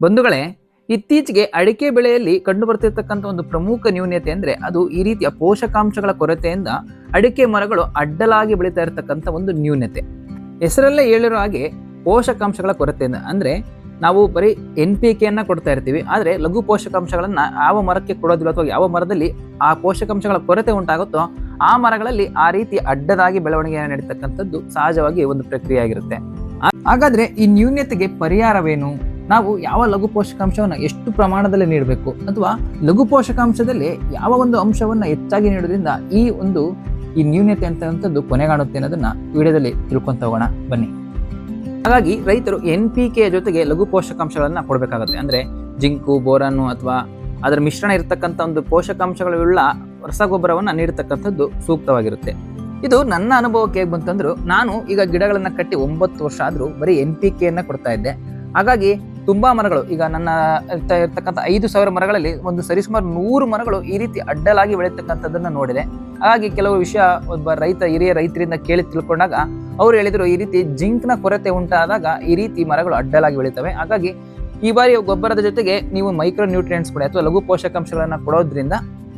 ಬಂಧುಗಳೇ, ಇತ್ತೀಚೆಗೆ ಅಡಿಕೆ ಬೆಳೆಯಲ್ಲಿ ಕಂಡುಬರ್ತಿರ್ತಕ್ಕಂಥ ಒಂದು ಪ್ರಮುಖ ನ್ಯೂನ್ಯತೆ ಅಂದರೆ ಅದು ಈ ರೀತಿಯ ಪೋಷಕಾಂಶಗಳ ಕೊರತೆಯಿಂದ ಅಡಿಕೆ ಮರಗಳು ಅಡ್ಡಲಾಗಿ ಬೆಳೀತಾ ಇರತಕ್ಕಂಥ ಒಂದು ನ್ಯೂನ್ಯತೆ ಹೆಸರಲ್ಲೇ ಹೇಳಿರೋ ಹಾಗೆ ಪೋಷಕಾಂಶಗಳ ಕೊರತೆಯಿಂದ ಅಂದರೆ ನಾವು ಬರೀ ಎನ್ ಪಿ ಕೆಯನ್ನು ಕೊಡ್ತಾ ಇರ್ತೀವಿ, ಆದರೆ ಲಘು ಪೋಷಕಾಂಶಗಳನ್ನು ಯಾವ ಮರಕ್ಕೆ ಕೊಡೋದಿಲ್ಲ ಅಥವಾ ಯಾವ ಮರದಲ್ಲಿ ಆ ಪೋಷಕಾಂಶಗಳ ಕೊರತೆ ಉಂಟಾಗುತ್ತೋ ಆ ಮರಗಳಲ್ಲಿ ಆ ರೀತಿ ಅಡ್ಡದಾಗಿ ಬೆಳವಣಿಗೆಯನ್ನು ನಡೀತಕ್ಕಂಥದ್ದು ಸಹಜವಾಗಿ ಒಂದು ಪ್ರಕ್ರಿಯೆ ಆಗಿರುತ್ತೆ. ಹಾಗಾದರೆ ಈ ನ್ಯೂನ್ಯತೆಗೆ ಪರಿಹಾರವೇನು? ನಾವು ಯಾವ ಲಘು ಪೋಷಕಾಂಶವನ್ನು ಎಷ್ಟು ಪ್ರಮಾಣದಲ್ಲಿ ನೀಡಬೇಕು ಅಥವಾ ಲಘು ಪೋಷಕಾಂಶದಲ್ಲಿ ಯಾವ ಒಂದು ಅಂಶವನ್ನು ಹೆಚ್ಚಾಗಿ ನೀಡೋದ್ರಿಂದ ಈ ಒಂದು ಈ ನ್ಯೂನ್ಯತೆ ಅಂತಕ್ಕಂಥದ್ದು ಕೊನೆಗಾಣುತ್ತೆ ಅನ್ನೋದನ್ನ ವಿಡಿಯೋದಲ್ಲಿ ತಿಳ್ಕೊಂತ ಹೋಗೋಣ ಬನ್ನಿ. ಹಾಗಾಗಿ ರೈತರು ಎನ್ ಪಿ ಕೆ ಜೊತೆಗೆ ಲಘು ಪೋಷಕಾಂಶಗಳನ್ನು ಕೊಡಬೇಕಾಗುತ್ತೆ. ಅಂದ್ರೆ ಜಿಂಕು ಬೋರನ್ನು ಅಥವಾ ಅದರ ಮಿಶ್ರಣ ಇರತಕ್ಕಂಥ ಒಂದು ಪೋಷಕಾಂಶಗಳುಳ್ಳ ರಸಗೊಬ್ಬರವನ್ನು ನೀಡತಕ್ಕಂಥದ್ದು ಸೂಕ್ತವಾಗಿರುತ್ತೆ. ಇದು ನನ್ನ ಅನುಭವಕ್ಕೆ ಹೇಗೆ ಬಂತಂದ್ರು ನಾನು ಈಗ ಗಿಡಗಳನ್ನು ಕಟ್ಟಿ ಒಂಬತ್ತು ವರ್ಷ ಆದರೂ ಬರೀ ಎನ್ ಪಿ ಕೆಯನ್ನ ಕೊಡ್ತಾ ಇದ್ದೆ. ಹಾಗಾಗಿ ತುಂಬಾ ಮರಗಳು. ಈಗ ನನ್ನ ಇರ್ತ- ಇರ್ತಕ್ಕಂಥ ಐದು ಸಾವಿರ ಮರಗಳಲ್ಲಿ ಒಂದು ಸರಿಸುಮಾರು ನೂರು ಮರಗಳು ಈ ರೀತಿ ಅಡ್ಡಲಾಗಿ ಬೆಳೆಯತಕ್ಕಂಥದ್ದನ್ನು ನೋಡಿದೆ. ಹಾಗಾಗಿ ಕೆಲವು ವಿಷಯ ಒಬ್ಬ ರೈತ, ಹಿರಿಯ ರೈತರಿಂದ ಕೇಳಿ ತಿಳ್ಕೊಂಡಾಗ ಅವ್ರು ಹೇಳಿದರು ಈ ರೀತಿ ಜಿಂಕ್ನ ಕೊರತೆ ಉಂಟಾದಾಗ ಈ ರೀತಿ ಮರಗಳು ಅಡ್ಡಲಾಗಿ ಬೆಳೀತವೆ. ಹಾಗಾಗಿ ಈ ಬಾರಿ ಗೊಬ್ಬರದ ಜೊತೆಗೆ ನೀವು ಮೈಕ್ರೋ ನ್ಯೂಟ್ರಿಯೆಂಟ್ಸ್ ಕೊಡಿ ಅಥವಾ ಲಘು ಪೋಷಕಾಂಶಗಳನ್ನು ಕೊಡೋದ್ರಿಂದ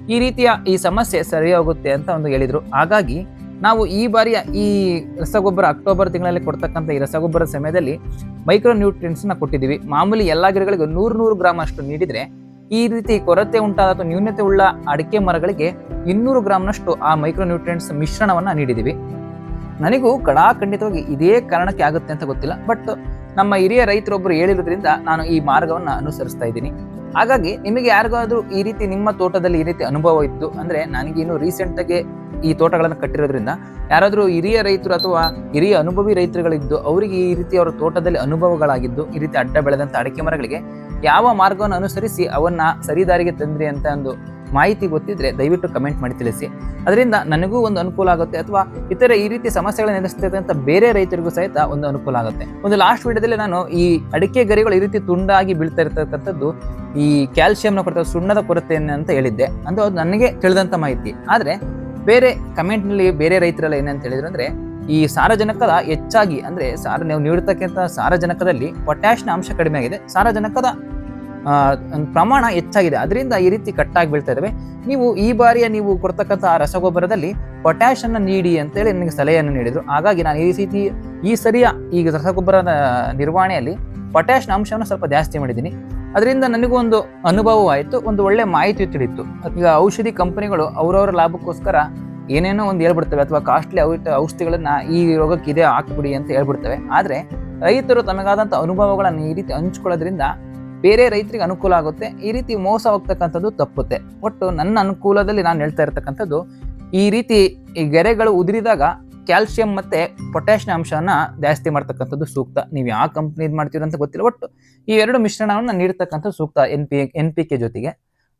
ಈ ರೀತಿಯ ಈ ಸಮಸ್ಯೆ ಸರಿಯಾಗುತ್ತೆ ಅಂತ ಒಂದು ಹೇಳಿದರು. ಹಾಗಾಗಿ ನಾವು ಈ ಬಾರಿಯ ಈ ರಸಗೊಬ್ಬರ ಅಕ್ಟೋಬರ್ ತಿಂಗಳಲ್ಲಿ ಕೊಡ್ತಕ್ಕಂಥ ಈ ರಸಗೊಬ್ಬರ ಸಮಯದಲ್ಲಿ ಮೈಕ್ರೋ ನ್ಯೂಟ್ರಿಯೆಂಟ್ಸ್ನ ಕೊಟ್ಟಿದ್ದೀವಿ. ಮಾಮೂಲಿ ಎಲ್ಲ ಗಿಡಗಳಿಗೆ ನೂರು ನೂರು ಗ್ರಾಮ್ ಅಷ್ಟು ನೀಡಿದ್ರೆ ಈ ರೀತಿ ಕೊರತೆ ಉಂಟಾದ ಅಥವಾ ನ್ಯೂನತೆ ಉಳ್ಳ ಅಡಿಕೆ ಮರಗಳಿಗೆ ಇನ್ನೂರು ಗ್ರಾಮ್ನಷ್ಟು ಆ ಮೈಕ್ರೋ ನ್ಯೂಟ್ರಿಯೆಂಟ್ಸ್ ಮಿಶ್ರಣವನ್ನ ನೀಡಿದ್ದೀವಿ. ನನಗೂ ಕಡಾಖಂಡಿತವಾಗಿ ಇದೇ ಕಾರಣಕ್ಕೆ ಆಗುತ್ತೆ ಅಂತ ಗೊತ್ತಿಲ್ಲ. ಬಟ್ ನಮ್ಮ ಹಿರಿಯ ರೈತರೊಬ್ಬರು ಹೇಳಿರೋದ್ರಿಂದ ನಾನು ಈ ಮಾರ್ಗವನ್ನ ಅನುಸರಿಸ್ತಾ ಇದ್ದೀನಿ. ಹಾಗಾಗಿ ನಿಮಗೆ ಯಾರಿಗಾದರೂ ಈ ರೀತಿ ನಿಮ್ಮ ತೋಟದಲ್ಲಿ ಈ ರೀತಿ ಅನುಭವ ಇತ್ತು ಅಂದ್ರೆ ರೀಸೆಂಟಾಗಿ ರೀಸೆಂಟ್ ಆಗಿ ಈ ತೋಟಗಳನ್ನು ಕಟ್ಟಿರೋದ್ರಿಂದ ಯಾರಾದರೂ ಹಿರಿಯ ರೈತರು ಅಥವಾ ಹಿರಿಯ ಅನುಭವಿ ರೈತರುಗಳಿದ್ದು, ಅವರಿಗೆ ಈ ರೀತಿ ಅವರ ತೋಟದಲ್ಲಿ ಅನುಭವಗಳಾಗಿದ್ದು, ಈ ರೀತಿ ಅಡ್ಡ ಬೆಳೆದಂಥ ಅಡಿಕೆ ಮರಗಳಿಗೆ ಯಾವ ಮಾರ್ಗವನ್ನು ಅನುಸರಿಸಿ ಅವನ್ನ ಸರಿದಾರಿಗೆ ತಂದ್ರಿ ಅಂತ ಒಂದು ಮಾಹಿತಿ ಗೊತ್ತಿದ್ರೆ ದಯವಿಟ್ಟು ಕಮೆಂಟ್ ಮಾಡಿ ತಿಳಿಸಿ. ಅದರಿಂದ ನನಗೂ ಒಂದು ಅನುಕೂಲ ಆಗುತ್ತೆ ಅಥವಾ ಇತರ ಈ ರೀತಿ ಸಮಸ್ಯೆಗಳನ್ನು ಎದುರಿಸ್ತಕ್ಕಂಥ ಬೇರೆ ರೈತರಿಗೂ ಸಹಿತ ಒಂದು ಅನುಕೂಲ ಆಗುತ್ತೆ. ಒಂದು ಲಾಸ್ಟ್ ವಿಡಿಯೋದಲ್ಲಿ ನಾನು ಈ ಅಡಿಕೆ ಗರಿಗಳು ಈ ರೀತಿ ತುಂಡಾಗಿ ಬೀಳ್ತಾ ಇರ್ತಕ್ಕಂಥದ್ದು ಈ ಕ್ಯಾಲ್ಸಿಯಂನ ಕೊರತೆ, ಸುಣ್ಣದ ಕೊರತೆ ಅಂತ ಹೇಳಿದ್ದೆ. ಅದು ಅದು ನನಗೆ ತಿಳಿದಂತ ಮಾಹಿತಿ. ಆದ್ರೆ ಬೇರೆ ಕಮೆಂಟ್ನಲ್ಲಿ ಬೇರೆ ರೈತರೆಲ್ಲ ಏನಂತ ಹೇಳಿದ್ರು ಅಂದರೆ, ಈ ಸಾರಜನಕದ ಹೆಚ್ಚಾಗಿ ಅಂದರೆ ಸಾರ ನೀವು ನೀಡತಕ್ಕಂಥ ಸಾರಜನಕದಲ್ಲಿ ಪೊಟ್ಯಾಷ್ನ ಅಂಶ ಕಡಿಮೆ ಆಗಿದೆ. ಸಾರಜನಕದ ಪ್ರಮಾಣ ಹೆಚ್ಚಾಗಿದೆ. ಅದರಿಂದ ಈ ರೀತಿ ಕಟ್ಟಾಗಿ ಬೀಳ್ತಾ ಇದ್ದಾವೆ ನೀವು ಈ ಬಾರಿಯ ನೀವು ಕೊಡ್ತಕ್ಕಂಥ ರಸಗೊಬ್ಬರದಲ್ಲಿ ಪೊಟ್ಯಾಷನ್ನು ನೀಡಿ ಅಂತೇಳಿ ನನಗೆ ಸಲಹೆಯನ್ನು ನೀಡಿದರು. ಹಾಗಾಗಿ ನಾನು ಈ ರೀತಿ, ಈ ಸರಿಯ ಈಗ ರಸಗೊಬ್ಬರದ ನಿರ್ವಹಣೆಯಲ್ಲಿ ಪೊಟ್ಯಾಷ್ನ ಅಂಶವನ್ನು ಸ್ವಲ್ಪ ಜಾಸ್ತಿ ಮಾಡಿದ್ದೀನಿ. ಅದರಿಂದ ನನಗೂ ಒಂದು ಅನುಭವವಾಯಿತು, ಒಂದು ಒಳ್ಳೆ ಮಾಹಿತಿ ತಿಳಿಯಿತು ಈಗ ಔಷಧಿ ಕಂಪನಿಗಳು ಅವರವರ ಲಾಭಕ್ಕೋಸ್ಕರ ಏನೇನೋ ಒಂದು ಹೇಳ್ಬಿಡ್ತವೆ ಅಥವಾ ಕಾಸ್ಟ್ಲಿ ಔಷಧಿಗಳನ್ನ ಈ ರೋಗಕ್ಕೆ ಇದೇ ಹಾಕ್ಬಿಡಿ ಅಂತ ಹೇಳ್ಬಿಡ್ತವೆ. ಆದರೆ ರೈತರು ತಮಗಾದಂಥ ಅನುಭವಗಳನ್ನು ಈ ರೀತಿ ಹಂಚ್ಕೊಳ್ಳೋದ್ರಿಂದ ಬೇರೆ ರೈತರಿಗೆ ಅನುಕೂಲ ಆಗುತ್ತೆ, ಈ ರೀತಿ ಮೋಸ ಹೋಗ್ತಕ್ಕಂಥದ್ದು ತಪ್ಪುತ್ತೆ. ಒಟ್ಟು ನನ್ನ ಅನುಕೂಲದಲ್ಲಿ ನಾನು ಹೇಳ್ತಾ ಇರ್ತಕ್ಕಂಥದ್ದು, ಈ ರೀತಿ ಈ ಗೆರೆಗಳು ಉದುರಿದಾಗ ಕ್ಯಾಲ್ಸಿಯಂ ಮತ್ತೆ ಪೊಟ್ಯಾಷಿಯಂ ಅಂಶವನ್ನ ಜಾಸ್ತಿ ಮಾಡ್ತಕ್ಕಂಥದ್ದು ಸೂಕ್ತ. ನೀವು ಯಾವ ಕಂಪ್ನಿ ಇದು ಮಾಡ್ತೀರ ಅಂತ ಗೊತ್ತಿಲ್ಲ, ಒಟ್ಟು ಈ ಎರಡು ಮಿಶ್ರಣವನ್ನು ನೀಡ್ತಕ್ಕಂಥದ್ದು ಸೂಕ್ತ N P N P K ಜೊತೆಗೆ.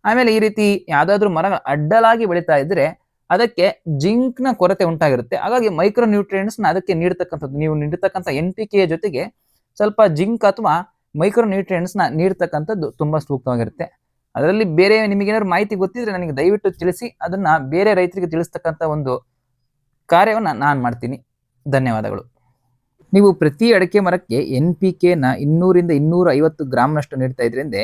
ಆಮೇಲೆ ಈ ರೀತಿ ಯಾವುದಾದ್ರೂ ಮರ ಅಡ್ಡಲಾಗಿ ಬೆಳೀತಾ ಇದ್ರೆ ಅದಕ್ಕೆ ಜಿಂಕ್ನ ಕೊರತೆ ಉಂಟಾಗಿರುತ್ತೆ. ಹಾಗಾಗಿ ಮೈಕ್ರೋ ನ್ಯೂಟ್ರಿಯೆಂಟ್ಸ್ನ ಅದಕ್ಕೆ ನೀಡ್ತಕ್ಕಂಥದ್ದು. ನೀವು ನೀಡತಕ್ಕಂಥ ಎನ್ ಪಿ ಕೆ ಜೊತೆಗೆ ಸ್ವಲ್ಪ ಜಿಂಕ್ ಅಥವಾ ಮೈಕ್ರೋ ನ್ಯೂಟ್ರಿಯೆಂಟ್ಸ್ನ ನೀಡ್ತಕ್ಕಂಥದ್ದು ತುಂಬಾ ಸೂಕ್ತವಾಗಿರುತ್ತೆ. ಅದರಲ್ಲಿ ಬೇರೆ ನಿಮಗೇನಾದ್ರು ಮಾಹಿತಿ ಗೊತ್ತಿದ್ರೆ ನನಗೆ ದಯವಿಟ್ಟು ತಿಳಿಸಿ. ಅದನ್ನ ಬೇರೆ ರೈತರಿಗೆ ತಿಳಿಸ್ತಕ್ಕಂಥ ಒಂದು ಕಾರ್ಯವನ್ನ ನಾನು ಮಾಡ್ತೀನಿ. ಧನ್ಯವಾದಗಳು. ನೀವು ಪ್ರತಿ ಅಡಕೆ ಮರಕ್ಕೆ ಎನ್ ಪಿ ಕೆನ ಇನ್ನೂರಿಂದ ಇನ್ನೂರ ಐವತ್ತು ಗ್ರಾಮ್ನಷ್ಟು ನೀಡ್ತಾ ಇದ್ರಿಂದ,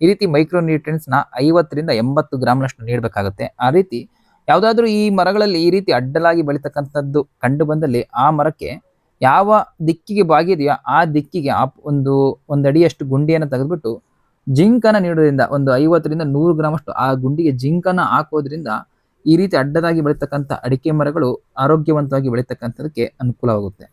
ಈ ರೀತಿ ಮೈಕ್ರೋ ನ್ಯೂಟ್ರಿಯೆಂಟ್ಸ್ನ ಐವತ್ತರಿಂದ ಎಂಬತ್ತು ಗ್ರಾಮ್ನಷ್ಟು ನೀಡಬೇಕಾಗುತ್ತೆ. ಆ ರೀತಿ ಯಾವುದಾದ್ರೂ ಈ ಮರಗಳಲ್ಲಿ ಈ ರೀತಿ ಅಡ್ಡಲಾಗಿ ಬೆಳೀತಕ್ಕಂಥದ್ದು ಕಂಡು ಬಂದಲ್ಲಿ ಆ ಮರಕ್ಕೆ ಯಾವ ದಿಕ್ಕಿಗೆ ಬಾಗಿದೆಯೋ ಆ ದಿಕ್ಕಿಗೆ ಆ ಒಂದು ಒಂದು ಅಡಿಯಷ್ಟು ಗುಂಡಿಯನ್ನು ತೆಗೆದುಬಿಟ್ಟು ಜಿಂಕನ ನೀಡೋದ್ರಿಂದ ಒಂದು ಐವತ್ತರಿಂದ ನೂರು ಗ್ರಾಮ್ ಅಷ್ಟು ಆ ಗುಂಡಿಗೆ ಜಿಂಕನ ಹಾಕೋದ್ರಿಂದ ಈ ರೀತಿ ಅಡ್ಡದಾಗಿ ಬೆಳೀತಕ್ಕಂಥ ಅಡಿಕೆ ಮರಗಳು ಆರೋಗ್ಯವಂತವಾಗಿ ಬೆಳೀತಕ್ಕಂಥದಕ್ಕೆ ಅನುಕೂಲವಾಗುತ್ತೆ.